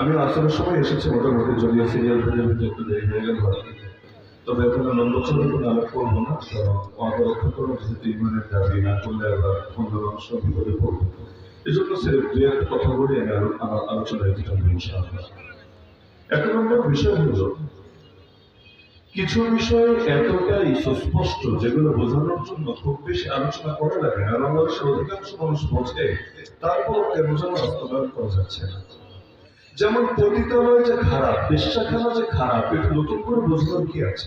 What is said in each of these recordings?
আমি আসার সময় এসেছি মোটামুটি, যদিও সিরিয়াল একটু দেরি হয়ে গেল। তবে এখন চলে কোনো আলাপ করব না ইমানের দাবি না করলে আবার অন্য অংশ বিপদে পড়ব। এই জন্য সে দু একটা কথা বলে আমি আলোচনায় যেটা ইনশাআল্লাহ। এক নম্বর বিষয় হলো, কিছু বিষয় এতটাই সুস্পষ্ট যেগুলো বোঝানোর জন্য খুব বেশি আলোচনা করা লাগে না। বাংলাদেশের অধিকাংশ মানুষ বোঝে তারপর কেন যেন বাস্তবায়ন করা যাচ্ছে না। যেমন পতিতালয় যে খারাপ পেশা খেলা যে খারাপ এটা নতুন করে বোঝানোর কি আছে?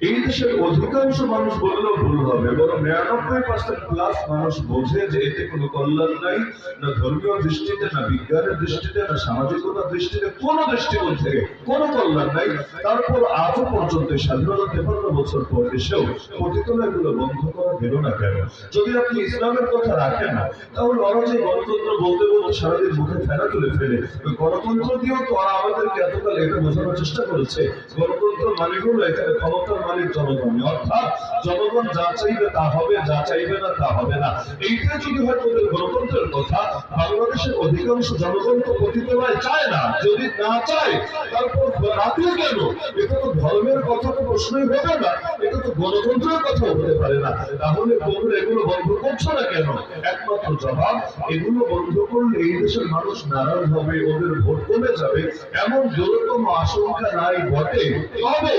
এই দেশের অধিকাংশ মানুষ বললেও ভুল হবে, বরং নিরানব্বই পার্সেন্ট প্লাস মানুষ বোঝে যে এতে কোনো কল্যাণ নাই, না ধর্মীয় দৃষ্টিতে, না বিজ্ঞানের দৃষ্টিতে, না সামাজিকতার দৃষ্টিতে, কোনো দৃষ্টিকোণ থেকে কোনো কল্যাণ নাই। তারপর আজও পর্যন্ত স্বাধীনতা তেপান্ন বছর পর এসেও পতিতলাগুলো বন্ধ করা গেল না কেন? যদি আপনি ইসলামের কথা রাখেন না, তাহলে ওরা যে গণতন্ত্র বলতে বলতে সারাদিন মুখে ফেরা তুলে ফেলে। গণতন্ত্র দিয়েও তো আমাদেরকে এতকাল এটা বোঝানোর চেষ্টা করেছে। গণতন্ত্র মানে হলো এখানে ক্ষমতার মালিক জনগণ অর্থাৎ জনগণ যা চাইবে তা হবে, যা চাইবে না তা হবে না। এইটা যদি হয় তোদের গণতন্ত্রের কথা। বাংলাদেশের অধিকাংশ জনগণ তো পতিতলায় চায় না। যদি না চায়, তারপর রাখলে কেন? এটা তো ধর্মের কথা তো প্রশ্নই হবে না। এটা তো গণতন্ত্রের কথা হতে পারে না। তাহলে তোমরা এগুলো বন্ধ করছ না কেন? একমাত্র জবাব, এগুলো বন্ধ করলে এই দেশের মানুষ নারাজ হবে, ওদের ভোট কমে যাবে। এমন জোরতম আশঙ্কা নাই, বটে। তবে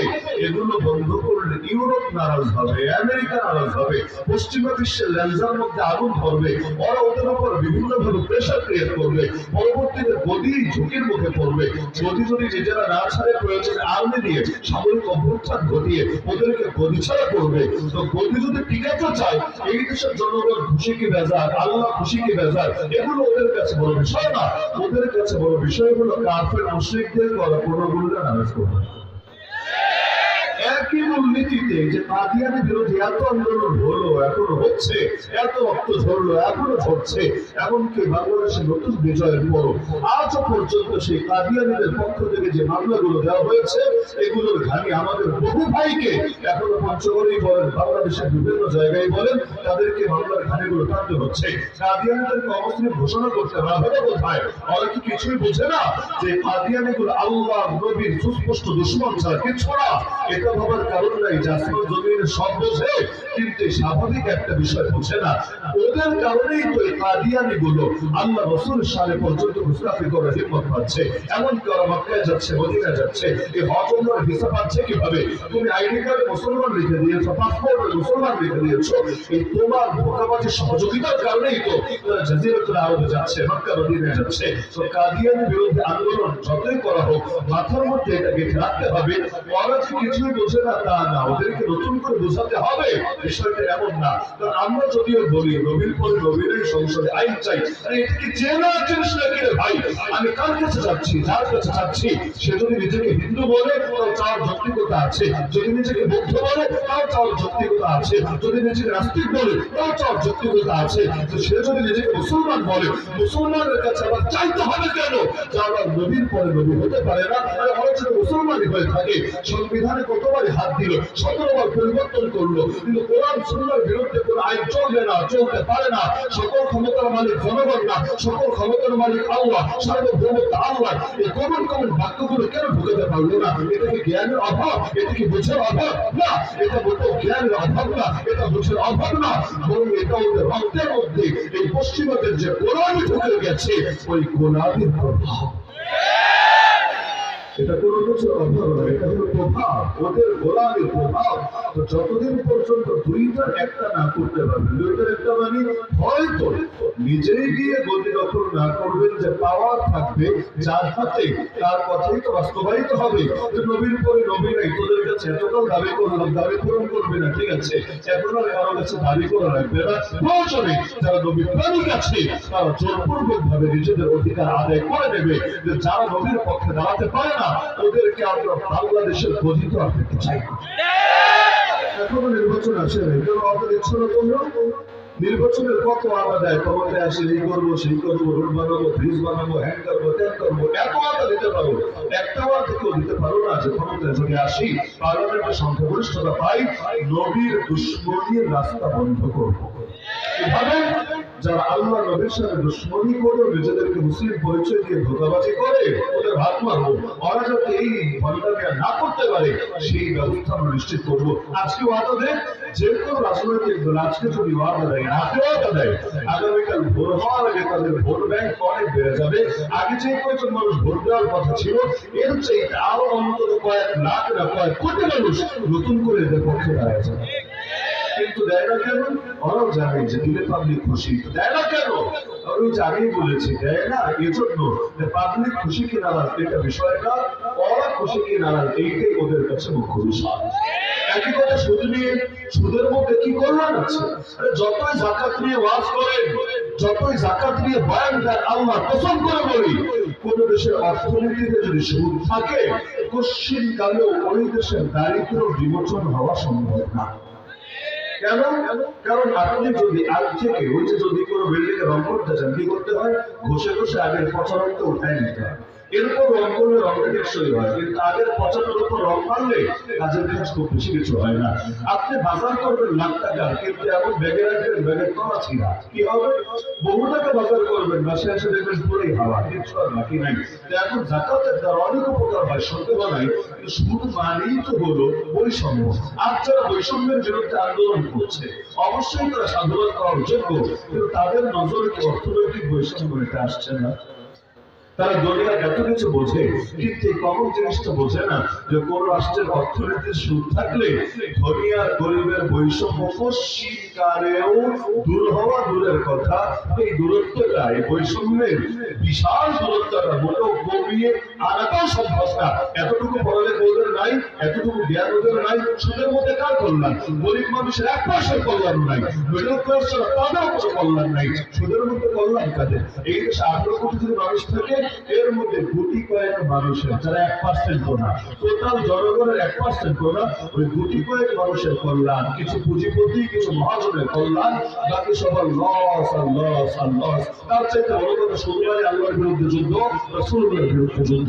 এগুলো বন্ধ করলে ইউরোপ নারাজ হবে, আমেরিকা নারাজ হবে, পশ্চিমা বিশ্বের ল্যান্সার মধ্যে আগুন ধরবে, ওরা ওদের উপর বিভিন্ন ভাবে প্রেশার ক্রিয়েট করবে, পরবর্তীতে গদি ঝুঁকির মুখে পড়বে। গদি যদি নিজেরা না ছাড়ে প্রয়োজনে আর্মি দিয়ে সামরিক অভ্যুত্থান ঘটিয়ে ওদেরকে গদি ছাড়া করবে, তো গদি যদি টিকাতে চায়, এই দেশের জনগণ খুশি কি বেজার, আল্লাহ খুশি কি বেজার, এগুলো ওদের কাছে বড় বিষয় না। ওদের কাছে বড় বিষয় হলো কাফের, মুশ্রিকদের করা পূর্ণগুলো নারাজ করবে একই মূলনীতিতে যে কাদিয়ানি বিরোধী এত আন্দোলন হলো, এখনও হচ্ছে, এত রক্ত ঝরলো, এখনও ঝরছে, এমনকি বাংলাদেশের নতুন বিজয়ের পর আজও পর্যন্ত সেই কাদিয়ানিদের পক্ষ থেকে যে মামলাগুলো দেওয়া হয়েছে, এগুলোর ঘানি আমাদের বহু ভাইকে এখনও পঞ্চগড়েই বলেন, বাংলাদেশের বিভিন্ন জায়গায় বলেন, তাদেরকে মামলার ঘানিগুলো টানতে হচ্ছে। কাদিয়ানিদেরকে অবস্থানে ঘোষণা করতে না হবে কোথায়? ওরা কিছুই বোঝে না যে কাদিয়ানিগুলো আল্লাহ নবীর সুস্পষ্ট দুশ্মন ছাড়া কিছু না। এটা ভাবার কারণ সহযোগিতার কারণেই তো বিরুদ্ধে আন্দোলন যতই করা হোক, মাথার মধ্যে এটা গেঁথে রাখতে হবে কিছুই বোঝে না, তা না। ওদেরকে নতুন করে বোঝাতে হবে, বিষয়টা এমন না। আমরা যদিও বলি, নবীর পরে নবীরই সংসদে আইন চাই ভাই, আমি কার কাছে যাচ্ছি, যার কাছে যাচ্ছি? সে যদি নিজেকে হিন্দু বলে তাও চাওয়ার যৌক্তিকতা আছে। যদি নিজেকে বৌদ্ধ বলে তাও চাওয়ার যৌক্তিকতা আছে। যদি নিজেকে নাস্তিক বলে তাও চাওয়ার যৌক্তিকতা আছে। সে যদি নিজেকে মুসলমান বলে, মুসলমানের কাছে আবার চাইতে হবে কেন? যে আবার নবীর পরে নবী হতে পারে না, আরে যদি মুসলমানই হয়ে থাকে, সংবিধানে কতবারই হাত দিল সতেরোবার পরিবর্তন করল। কিন্তু কোরআন সুন্নার বিরুদ্ধে কোনো আইন চলবে না, চলতে পারে না। সকল ক্ষমতার মালিক জনগণ না, সকল ক্ষমতার মালিক আল্লাহ, সার্বভৌমত্ব আল্লাহ। এই কমন কমন বাক্যগুলো কেন ঢুকাতে পারল না? এটা কি জ্ঞানের অভাব? এটা কি বুঝের অভাব? না, এটা মোটেও জ্ঞানের অভাব না, এটা বুঝের অভাব না। বরং এটা ওদের রক্তের মধ্যে, এই পশ্চিমাদের যে গোলামি ঢুকে গেছে, ওই গোলামির প্রভাব। এটা কোনো কিছুর অভাব নয় এটা হলো প্রভাব, ওদের গোলামের প্রভাব। তো যতদিন পর্যন্ত দুইটার একটা না করতে পারবেন দুইটার একটা মানে হয়তো নিজেই গিয়ে গতি দখল না করবেন, যে পাওয়ার থাকবে যার হাতে, তার কথাই তো বাস্তবায়িত হবে। যে নবীর পরে নবী নাই, তোদের কাছে এতটাও দাবি করলাম, দাবি পূরণ করবে না, ঠিক আছে? এখন আর কারও কাছে দাবি করা লাগবে না। প্রয়োজনে যারা নবী প্রেমিক আছে, তারা জোরপূর্বক ভাবে নিজেদের অধিকার আদায় করে নেবে, যে যারা নবীর পক্ষে দাঁড়াতে পারে না ওদেরকে আমরা বাংলাদেশের গঠিত আর চাই। এখনও নির্বাচন আসে নাই। কেন আমাদের ইচ্ছা না তোমরা নির্বাচনের কত আদা দেয়, ক্ষমতায় আসে, এই করব, সেই করব, রোড বানাবো ব্রিজ বানাবো হ্যাং করব ত্যাগ করব, এত আদা দিতে পারো একটা বার থেকেও দিতে পারো না, যে ক্ষমতায় যদি আসি পার্লামেন্টের সংখ্যাগরিষ্ঠতা পাই, নবীর দুশ্মনীর রাস্তা বন্ধ করব। এভাবে যারা আল্লাহ নবীর সাথে দুশ্মনী করে নিজেদেরকে মুসলিম পরিচয় দিয়ে ধোকাবাজি করে, ওদের হাত মারবো। ওরা যাতে এই ভণ্ডামি আর না করতে পারে, সেই ব্যবস্থা আমরা নিশ্চিত করব। আজকে ওয়াদা দেয় যে কোনো রাজনৈতিক দল আজকে যদি ওয়াদা দেয় রাতে ওয়াদা দেয়, আগামীকাল ভোর হওয়ার আগে তাদের ভোট ব্যাংক অনেক বেড়ে যাবে। আগে যে কয়েকজন মানুষ ভোট দেওয়ার কথা ছিল, এর চাইতে আরও অন্তত কয়েক লাখ না কয়েক কোটি মানুষ নতুন করে এদের পক্ষে দাঁড়ায় যাবে। কিন্তু দেয় না কেন? ওরাও জানে যে দিলে পাবলিক খুশি। দেয় না কেন? আমি আগেই বলেছি, দেয় না। এজন্য যে পাবলিক খুশি কি নারাজ? এটা বিষয় না ওরা খুশি কি নারাজ? এইটাই ওদের কাছে মুখ্য বিষয়। একই কথা সুদ নিয়ে, সুদের মধ্যে কি আছে? যতই জাকাত নিয়ে ওয়াজ করেন, যতই জাকাত নিয়ে বয়ান দেন, আল্লাহ কসম করে বলি, কোন দেশের অর্থনীতিতে যদি সুদ থাকে কালেও ওই দেশের দারিদ্র বিমোচন হওয়া সম্ভব না। কেন কারণ আপনি যদি আগ থেকে ওই যে যদি কোনো বিল্ডিং এ রং করতে চান কি করতে হয়? ঘষে ঘষে আগের রংটা উঠায় নিতে হয়। এরপর রং করলে রংটা টেকসই হয়, কিন্তু আগের পচানোর উপর রং মারলে কাজের কাজ খুব বেশি কিছু হয় না। আপনি বাজার করবেন লাখ টাকার কিন্তু এমন ব্যাগে রাখবেন ব্যাগের তলা ছিঁড়া কি হবে? বহু টাকা বাজার করবেন বাসায় এসে দেখবেন পুরোই হাওয়া, কিছু আর বাকি নাই। এখন জাকাতের দ্বারা অনেক উপকার হয় বানাই কিন্তু শুধু মানেই তো হলো বৈষম্য। আর যারা বৈষম্যের বিরুদ্ধে আন্দোলন করছে, অবশ্যই তারা সাধুবাদ করার যোগ্য, কিন্তু তাদের নজরে অর্থনৈতিক বৈষম্য এটা আসছে না? তারা দলীয় এত কিছু বোঝে, কিন্তু এই কমন জিনিসটা বোঝে না যে কোন রাষ্ট্রের অর্থনীতির সুদ থাকলে ধনী আর গরিবের বৈষম্য পশ্চিমকালেও দূর হওয়া দূরের কথা। এই দূরত্বটা, এই বৈষম্যের বিশাল দূরত্বটা মোটেও কমিয়ে আনাটাও না এতটুকু নাই, এতটুকু ওদের নাই, সুদের মধ্যে কার কল্যাণ? গরিব মানুষের এক পয়সার কল্যাণ নাই মিডল তাদেরও কোনো কল্যাণ নাই, সুদের মধ্যে কল্যাণ কাদের? এই দেশে আঠারো কোটি যদি মানুষ থাকে, এর মধ্যে গুটি কয়েক মানুষের, যারা এক পার্সেন্ট টোটাল জনগণের এক পার্সেন্ট ওই গুটি কয়েক মানুষের কল্যাণ, কিছু পুঁজিপতি, কিছু মহাজনের কল্যাণ, বাকি সবার লস আর লস আর লস তার চাইতে বড় কথা সুদমানি আল্লাহর বিরুদ্ধে যুদ্ধ রসুলের বিরুদ্ধে যুদ্ধ।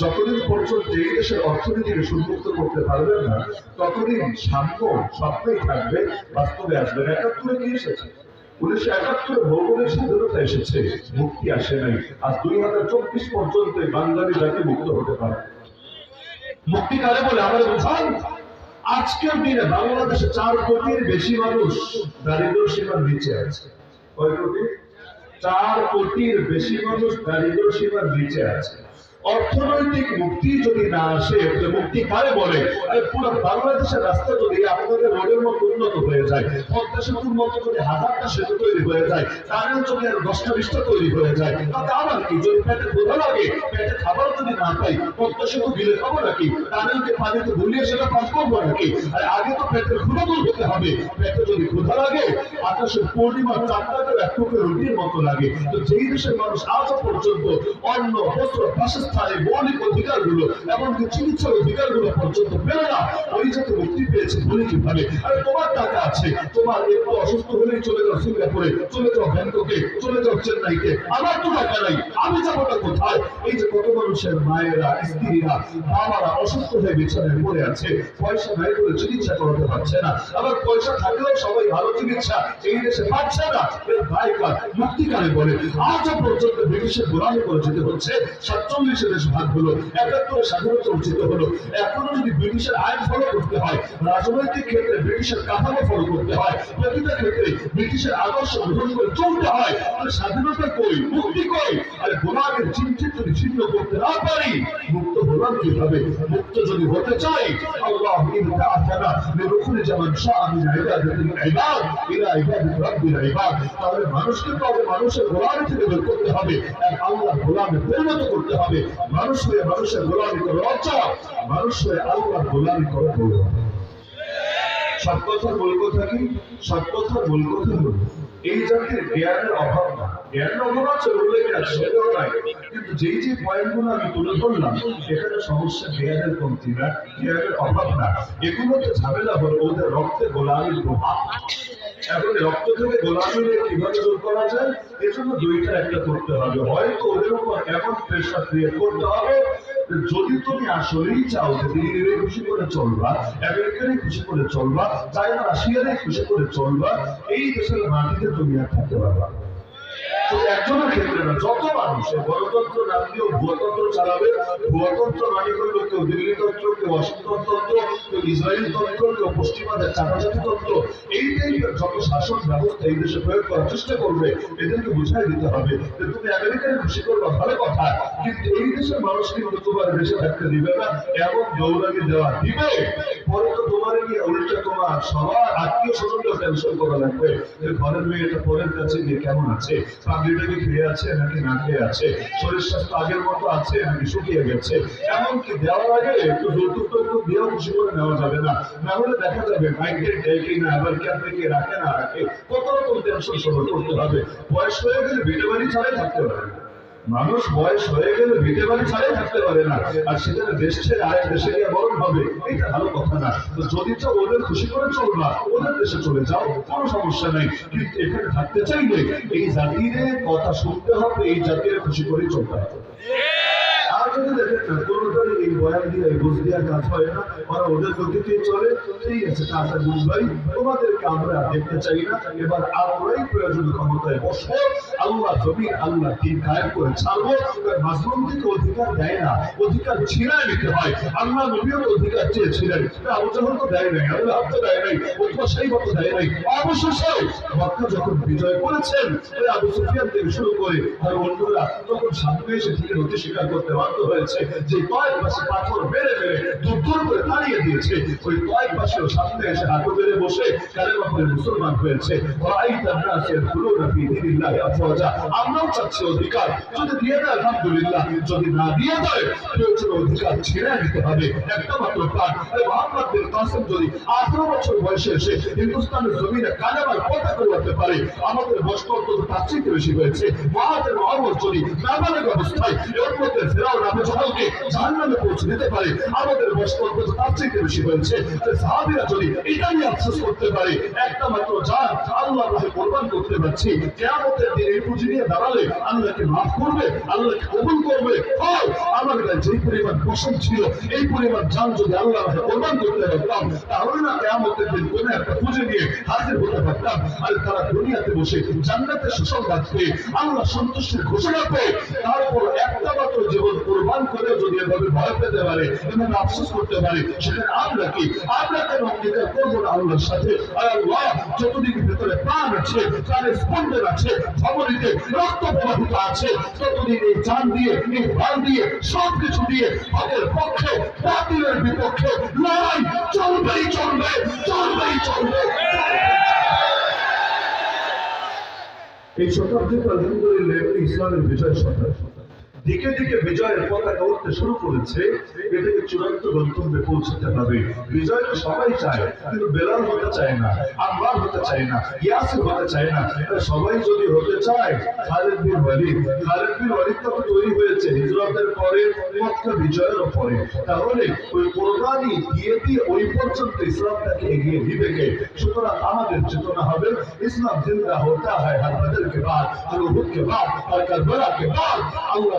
যতদিন পর্যন্ত এই দেশের অর্থনীতিকে সুন্মুক্ত করতে পারবেন না, ততদিন সাম্য স্বপ্নেই থাকবে, বাস্তবে আসবে না। একাত্তরে কি এসেছে? উনিশশো একাত্তরে ভৌগোলিক স্বাধীনতা এসেছে, মুক্তি আসে নাই। আজ দুই হাজার চব্বিশ পর্যন্ত বাঙালি জাতি মুক্ত হতে পারে। মুক্তি কারে বলে? আমাদের বোঝান আজকের দিনে বাংলাদেশে চার কোটির বেশি মানুষ দারিদ্র সীমার নিচে আছে। কয় কোটি? চার কোটির বেশি মানুষ দারিদ্র সীমার নিচে আছে। অর্থনৈতিক মুক্তি যদি না আসে মুক্তি কারে বলে? পুরো বাংলাদেশের রাস্তা যদি আপনাদের রোডের মতো উন্নত হয়ে যায় পদ্মা সেতুর মতো যদি হাজারটা সেতু তৈরি হয়ে যায় তাহলে যদি দশটা বিশটা তৈরি হয়ে যায়, তাতে আবার কি? যদি পেটে ক্ষুধা লাগে, পেটে খাবার যদি না পাই পদ্মা সেতু গিলে খাব নাকি? তাদেরকে পানিতে ভুলিয়ে সেটা পান করব নাকি? আর আগে তো পেটের ক্ষুধা দূর হতে হবে। পেটে যদি ক্ষুধা লাগে, আকাশের পূর্ণিমা চাঁদটাকে এক টুকরো রুটির মতো লাগে। তো যেই দেশের মানুষ আজও পর্যন্ত অন্য বস্ত্র, বাসস্থানে মৌলিক অধিকারগুলো এমনকি চিকিৎসার অধিকারগুলো পর্যন্ত পেল না। ওই যাতে মুক্তি পেয়েছে বলে কীভাবে আরে তোমার টাকা আছে। তোমার একটু অসুস্থ হলেই চলে যাও সিঙ্গাপুরে, চলে যাও ব্যাংককে, চলে যাও চেন্নাইতে আমার তো টাকা নাই। আমি যাবোটা কোথায়? এই যে কত মানুষের মায়েরা, স্ত্রীরা, বাবারা অসুস্থ হয়ে বিছানায় পড়ে আছে। পয়সা নাই বলে চিকিৎসা করাতে পারছে না। আবার পয়সা থাকলেও সবাই ভালো চিকিৎসা এই দেশে পাচ্ছে না। এর দায়কার মুক্তিকারে বলে। আজও পর্যন্ত ব্রিটিশের গোলামি করে যেতে হচ্ছে। সাতচল্লিশ দেশ ভাগ হলো একাত্তরে স্বাধীনতা অর্জিত হলো। এখনও যদি ব্রিটিশের আইন ফলো করতে হয়, রাজনৈতিক ক্ষেত্রে ব্রিটিশের কাঠামো ফলো করতে হয়, প্রতিটা ক্ষেত্রে ব্রিটিশের আদর্শ গ্রহণ করে চলতে হয়, তাহলে স্বাধীনতা কই, মুক্তি কই? আর গোলামের চিন্তিত ছিন্ন করতে না পারি, মুক্ত হলাম কীভাবে? মুক্ত যদি হতে চাই, আল্লাহ ইনতাআতানা লিরুখুলি জামান শাআ মিন ইবাদাতিল ইবাদ, ইলা ইবাদাতি রাব্বিল ইবাদ। তাহলে মানুষকে তো আগে মানুষের গোলামি থেকে বের করতে হবে এক আল্লাহর গোলামে পরিণত করতে হবে। মানুষ হয়ে মানুষের গোলামি করে, লজ্জা। মানুষ হয়ে আল্লাহর গোলামি করে গৌরব সব কথা কি? সব কথার মূল কথা হলো, এই জাতির জ্ঞানের অভাব না। জ্ঞানের অভাব আছে সেটাও নাই। কিন্তু যেই যে পয়েন্টগুলো আমি তুলে ধরলাম, এখানে সমস্যা জ্ঞানের কমতি না, জ্ঞানের অভাব না। এগুলোতে ঝামেলা হলো ওদের রক্তে গোলামির প্রভাব। এখন রক্ত থেকে গোলামি কীভাবে দূর করা যায় এজন্য দুইটা একটা করতে হবে হয়তো ওদের উপর এমন প্রেশার ক্রিয়েট করতে হবে যদি তুমি আসলেই চাও যে দিল্লিরে খুশি করে চলবা আমেরিকারে খুশি করে চলবা চাইনা রাশিয়ারে খুশি করে চলবা, এই দেশের মাটিতে তুমি আর থাকতে পারবা না। একজনের ক্ষেত্রে না, যত মানুষ গণতন্ত্র নাম দিয়েও ভূতন্ত্র চালাবে, ভূতন্ত্র মানে হলো কেউ দিল্লি তন্ত্র, কেউ ওয়াশিংটন তন্ত্র, কেউ ইসরায়েল তন্ত্র, কেউ পশ্চিমাদের চাপাচাপি তন্ত্র, এই টাইপের যত শাসন ব্যবস্থা এই দেশে প্রয়োগ করার চেষ্টা করবে, এদেরকে বুঝাই দিতে হবে যে তুমি আমেরিকায় খুশি করবা, ভালো কথা, কিন্তু এই দেশের মানুষ কিন্তু তোমার দেশে থাকতে দিবে না, এমন দৌড়ানি দেওয়া দিবে? পরে তো তোমার গিয়ে উল্টে তোমার সবার আত্মীয় স্বজনকে টেনশন করা লাগবে, যে ঘরের মেয়েটা পরের কাছে গিয়ে কেমন আছে পাগড়িটাকে খেয়ে আছে, নাকি না খেয়ে আছে, শরীর স্বাস্থ্য আগের মতো আছে, নাকি শুকিয়ে গেছে? এমনকি দেওয়ার আগে একটু যৌতুক টৌতুক দিয়েও খুশি করে নেওয়া যাবে না। না হলে দেখা যাবে মাইকে দেয় কি না, আবার কে আপনি কে রাখে না রাখে? কত রকম টেনশন সবার করতে হবে? বয়স হয়ে গেলে ভিটে ছাড়াই থাকতে পারে। না মানুষ বয়স হয়ে গেলে ভিটে বাড়ি ছাড়াই থাকতে পারে না। আর সেখানে দেশ আরেক দেশে গিয়ে বরং হবে এটা ভালো কথা না। তো যদি চাও ওদের খুশি করে চলবা, ওদের দেশে চলে যাও, কোনো সমস্যা নেই। কিন্তু এখানে থাকতে চাইলে এই জাতির কথা শুনতে হবে, এই জাতির খুশি করে চলতে হবে। যদি দেখেন না কোনোটারই এই বয়ান দিয়ে, এই বুঝ দিয়া কাজ হয় না। ওরা ওদের গতিতে চলে। ঠিক আছে বুঝ ভাই, তোমাদেরকে আমরা দেখতে চাই না। এবার আমরাই প্রয়োজন ক্ষমতায় বসবো আল্লাহ জমি আল্লাহ দিন কায়েম করে ছাড়বো। মাজলুমদেরকে অধিকার দেয় না। অধিকার ছিনায় নিতে হয়। আল্লাহ নবীও অধিকার চেয়েছিলেন। আবু জাহল তো দেয় নাই, আবু লাহাব তো দেয় নাই অথবা সেই মতো দেয় নাই। অবশেষে মক্কা যখন বিজয় করেছেন আবু সুফিয়ান থেকে শুরু করে আর অন্যরা তখন সামনে এসে থেকে নথি স্বীকার করতে বাধ্য হয়েছে। যে কয়েক মাসে পাথর মেরে মেরে দূর করে তাড়িয়ে দিয়েছে। ওই কয়েক মাসেও সামনে এসে হাঁটু মেরে বসে কালেমা করে মুসলমান হয়েছে। আমরাও চাচ্ছি অধিকার। যদি দিয়ে দেয়, আলহামদুলিল্লাহ। যদি না দিয়ে দেয়, প্রয়োজন অধিকার ছেড়ে নিতে হবে। একটা মাত্র প্রাণ। মোহাম্মদ বিন কাসিম যদি আঠারো বছর বয়সে এসে হিন্দুস্তানের জমিনে কালেমার পতাকা করতে পারে, আমাদের বয়স অন্তত তার বেশি হয়েছে। মহাদের মহাবর যদি নাবালিক অবস্থায় এর মধ্যে ফেরাও নামে জহালকে জাহান্নামে পৌঁছে দিতে পারে। আমাদের তার বেশি হয়েছে? আরে সাহাবীরা যদি আফসোস করতে পারে, একটা মাত্র আল্লাহ কোরবান করতে পারছি, কেয়ামতের দিন এই পুঁজি নিয়ে দাঁড়ালে আল্লাহকে মাফ করবে, আল্লাহকে কবুল করবে। হয়, আমার যেই পরিমাণ ছিল, এই পরিমাণ যদি আল্লাহ কোরবান করতে পারতাম, তাহলে না কেয়ামতের দিন কোন একটা পুঁজি নিয়ে হাজির হতে পারতাম। আর তারা দুনিয়াতে বসে জান্নাতের সুসংবাদ পেয়ে আল্লাহ সন্তুষ্টির ঘোষণা পেয়ে তারপর একটা মাত্র জীবন কোরবান করে যদি এভাবে ভয় পেতে পারে এবং আফসোস করতে পারে, সেখানে আমরা কি? আমরা কেন অঙ্গীকার করব না আল্লাহর সাথে? যতদিন ভেতরে প্রাণ আছে, প্রাণের স্পন্দন আছে, ধমনীতে রক্ত প্রবাহিত আছে, ততদিন এই জান দিয়ে, এই প্রাণ দিয়ে সব কিছু দিয়ে হকের পক্ষে, বাতিলের বিপক্ষে লড়াই চলবেই চলবে চলবেই চলবে। এই শতাব্দীতে আলহামদুলিল্লাহ ইসলামের বিজয় শতাব্দী। দিকে দিকে বিজয়ের পতাকা উঠতে শুরু করেছে এটাকে চূড়ান্ত গন্তব্যে পৌঁছতে হবে। বিজয় তো সবাই চায়, কিন্তু বেলাল হতে চায় না, আকবর হতে চায় না ইয়াসি হতে চায় না। সবাই যদি হতে চায়, খালেদ বিন ওয়ালিদ, খালেদ বিন ওয়ালিদ তৈরি হয়েছে হিজরতের পরে, মক্কা বিজয়ের পরে। তাহলে ওই কোরবানি দিয়ে দিয়ে ওই পর্যন্ত ইসলামটাকে এগিয়ে দিবে কে? সুতরাং আমাদের চেতনা হবে, ইসলাম জিন্দা হতা হয় কে বাদ, আর উহুদ কে বাদ, আর কারবালা কে বাদ। আল্লাহ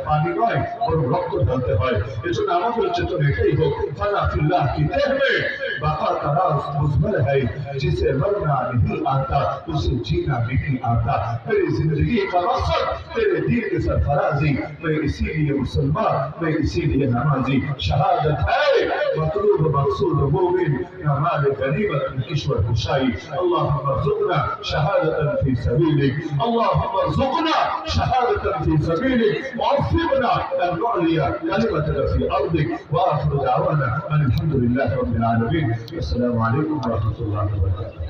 পানি নয়، বরং রক্ত ঢালতে হয়। এজন্য আমাদের চেতন এটাই হোক ফানা ফিল্লাহ কি দেখবে বাকা তারা مزمر ہے جسے مرنا نہیں آتا اسے جینا نہیں آتا میری زندگی کا مقصد تیرے دین کے سرفرازی میں اسی لیے مسلمان، میں اسی لیے نمازی। شہادت ہے مطلوب مقصود مؤمن أعمال غريبة الإشوة الشاي اللهم ارزقنا شهادة في سبيلك. اللهم ارزقنا شهادة في سبيلك. ووفقنا أن نعلي كلمتنا في أرضك. وآخر دعوانا أن الحمد لله رب العالمين. السلام عليكم ورحمة الله وبركاته.